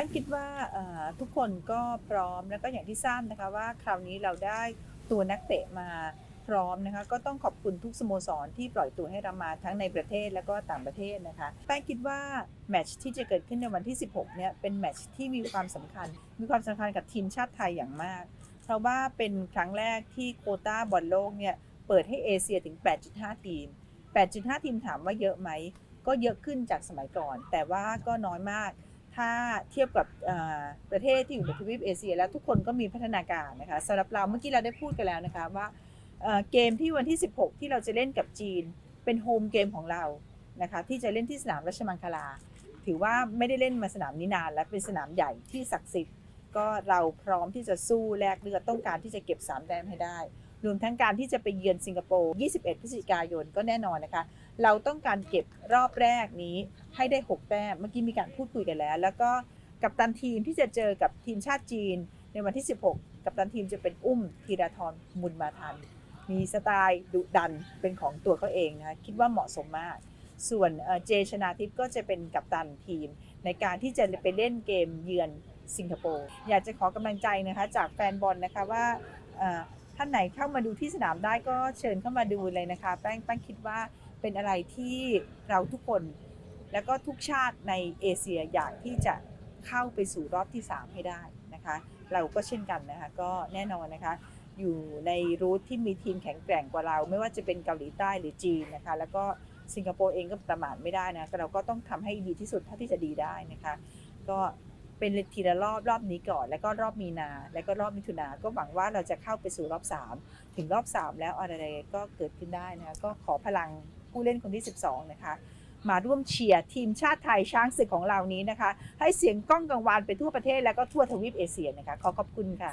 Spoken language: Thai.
บ้านคิดว่าทุกคนก็พร้อมแล้วก็อย่างที่ทราบนะคะว่าคราวนี้เราได้ตัวนักเตะมาพร้อมนะคะก็ต้องขอบคุณทุกสโมสรที่ปล่อยตัวให้เรามาทั้งในประเทศแล้วก็ต่างประเทศนะคะแป้งคิดว่าแมตช์ที่จะเกิดขึ้นในวันที่ 16 เนี่ยเป็นแมตช์ที่มีความสำคัญ มีความสำคัญกับทีมชาติไทยอย่างมาก เพราะว่าเป็นครั้งแรกที่โควต้าบอลโลกเนี่ยเปิดให้เอเชียถึง 8.5 ทีม 8.5 ทีมถามว่าเยอะไหม ก็เยอะขึ้นจากสมัยก่อน แต่ว่าก็น้อยมาก ถ้าเทียบกับประเทศที่อยู่ในทวีปเอเชีย แล้วทุกคนก็มีพัฒนาการนะคะสำหรับเราเมื่อกี้เราได้พูดกันแล้วนะคะว่าเอ่อเกมที่วันที่ 16 ที่เราจะเล่นกับจีน เป็นโฮมเกมของเรานะคะที่จะเล่นที่สนามราชมังคลา ถือว่าไม่ได้เล่นมาสนามนี้นาน และเป็นสนามใหญ่ที่ศักดิ์สิทธิ์ก็เราพร้อมที่จะสู้แลกเลือดต้องการที่จะเก็บ3แต้มให้ได้ รวมทั้งการที่จะไปเยือนสิงคโปร์ 21 พฤศจิกายนก็แน่นอนนะคะ เราต้องการเก็บรอบแรกนี้ให้ได้ 6 แต้ม เมื่อกี้มีการพูดคุยกันแล้ว แล้วก็กับตันทีมที่จะเจอกับทีมชาติจีนในวันที่ 16 กับตันทีมจะเป็นอุ้มธีราธรมุนมาทัน มีสไตล์ดุดันเป็นของตัวเขาเองนะคะคิดว่าเหมาะสมมาก ส่วนเจชนาทิพย์ก็จะเป็นกัปตันทีม ในการที่จะไปเล่นเกมเยือนสิงคโปร์ อยากจะขอกำลังใจนะคะจากแฟนบอลนะคะว่า ท่านไหนเข้ามาดูที่สนามได้ก็เชิญเข้ามาดูเลยนะคะแป้งแป้งคิดว่าเป็นอะไรที่เราทุกคน แล้วก็ทุกชาติในเอเชียอยากที่จะเข้าไปสู่รอบที่ 3 ให้ได้นะคะ เราก็เช่นกันนะคะก็แน่นอนนะคะ อยู่ในรูทที่มีทีมแข็งแกร่งกว่าเรา ไม่ว่าจะเป็นเกาหลีใต้หรือจีนนะคะ แล้วก็สิงคโปร์เองก็ประมาทไม่ได้นะแต่เราก็ต้องทำให้ดีที่สุดเท่าที่จะดีได้นะคะ ก็ เป็นทีละรอบรอบนี้ก่อน แล้วก็รอบมีนา แล้วก็รอบมิถุนาก็หวังว่าเราจะเข้าไปสู่รอบ 3 ถึงรอบ 3 แล้วอะไรๆก็เกิดขึ้นได้นะคะก็ขอพลังผู้เล่นคนที่ 12 นะคะ มาร่วมเชียร์ทีมชาติไทยช้างศึกของเรานี้นะคะ ให้เสียงก้องกังวานไปทั่วประเทศแล้วก็ทั่วทวีปเอเชียนะคะขอขอบคุณค่ะ